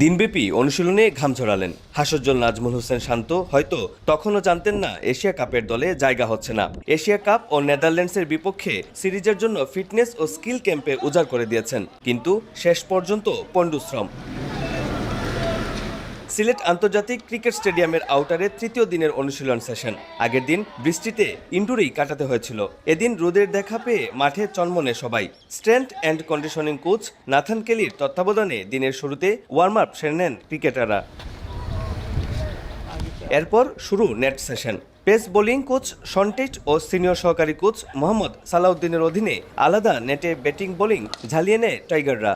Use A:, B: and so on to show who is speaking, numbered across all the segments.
A: দিনব্যাপী অনুশীলনে ঘাম ঝরালেন। হাসজ্জল নাজমুল হোসেন শান্ত, হয়তো তখনও জানতেন না এশিয়া কাপের দলে জায়গা হচ্ছে না। এশিয়া কাপ ও নেদারল্যান্ডসের বিপক্ষে সিরিজের জন্য ফিটনেস ও স্কিল ক্যাম্পে উজাড় করে দিয়েছেন। কিন্তু শেষ পর্যন্ত পণ্ডুশ্রম। সিলেট আন্তর্জাতিক ক্রিকেট স্টেডিয়ামের আউটারে তৃতীয় দিনের অনুশীলন সেশন। আগের দিন বৃষ্টিতে ইনডোরেই কাটাতে হয়েছিল। এদিন রোদের দেখা পেয়ে মাঠে চন্মনে সবাই। Strength and conditioning coach Nathan কেলির তত্ত্বাবধানে দিনের শুরুতে ওয়ার্ম আপ সেরে নেন ক্রিকেটাররা। এরপর শুরু net session. Pace bowling coach সন্টেজ ও সিনিয়র সহকারী কোচ মোহাম্মদ সালাউদ্দিনের অধীনে আলাদা নেটে ব্যাটিং বোলিং ঝালিয়ে নেয় টাইগাররা।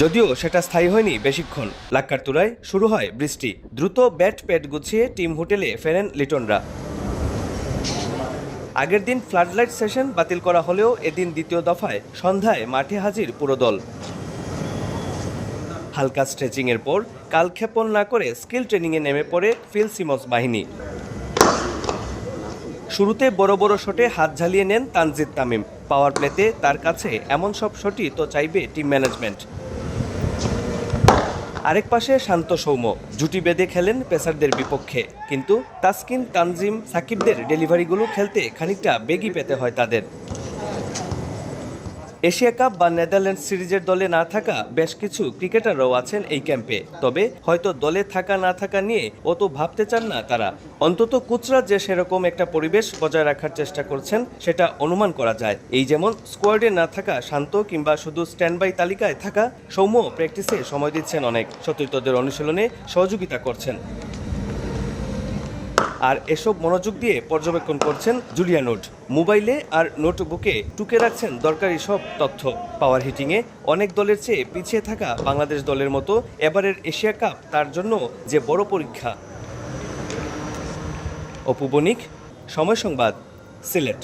A: যদিও সেটা স্থায়ী হয়নি বেশিক্ষণ। লাক্কারতুরায় শুরু হয় বৃষ্টি। দ্রুত ব্যাট প্যাড গুছিয়ে টিম হোটেলে ফেরেন লিটনরা। আগের দিন ফ্লাডলাইট সেশন বাতিল করা হলেও এদিন দ্বিতীয় দফায় সন্ধ্যায় মাঠে হাজির পুরো দল। হালকা স্ট্রেচিংয়ের পর কালক্ষেপণ না করে স্কিল ট্রেনিংয়ে নেমে পড়ে ফিল সিমন্স বাহিনী। শুরুতে বড় বড় শটে হাত ঝালিয়ে নেন তানজিদ তামিম। পাওয়ার প্লেতে তার কাছে এমন সব শটই তো চাইবে টিম ম্যানেজমেন্ট। আরেক পাশে শান্ত সৌম্য, জুটি বেঁধে খেলেন পেসারদের বিপক্ষে। কিন্তু তাসকিন, তানজিম, সাকিবদের ডেলিভারিগুলো খেলতে খানিকটা বেগি পেতে হয় তাদের। এশিয়া কাপ বা নেদারল্যান্ড সিরিজের দলে না থাকা বেশ কিছু ক্রিকেটাররাও আছেন এই ক্যাম্পে। তবে হয়তো দলে থাকা না থাকা নিয়ে অত ভাবতে চান না তারা। অন্তত কুচরা যে সেরকম একটা পরিবেশ বজায় রাখার চেষ্টা করছেন, সেটা অনুমান করা যায়। এই যেমন স্কোয়াডে না থাকা শান্ত কিংবা শুধু স্ট্যান্ড বাই তালিকায় থাকা সৌম্য প্র্যাকটিসে সময় দিচ্ছেন অনেক। সতীর্থদের অনুশীলনে সহযোগিতা করছেন। আর এসব মনোযোগ দিয়ে পর্যবেক্ষণ করছেন জুলিয়া নোট। মোবাইলে আর নোটবুকে টুকে রাখছেন দরকারি সব তথ্য। পাওয়ার হিটিংয়ে অনেক দলের চেয়ে পিছিয়ে থাকা বাংলাদেশ দলের মতো এবারের এশিয়া কাপ তার জন্য যে বড় পরীক্ষা। অপু বণিক, সময় সংবাদ, সিলেট।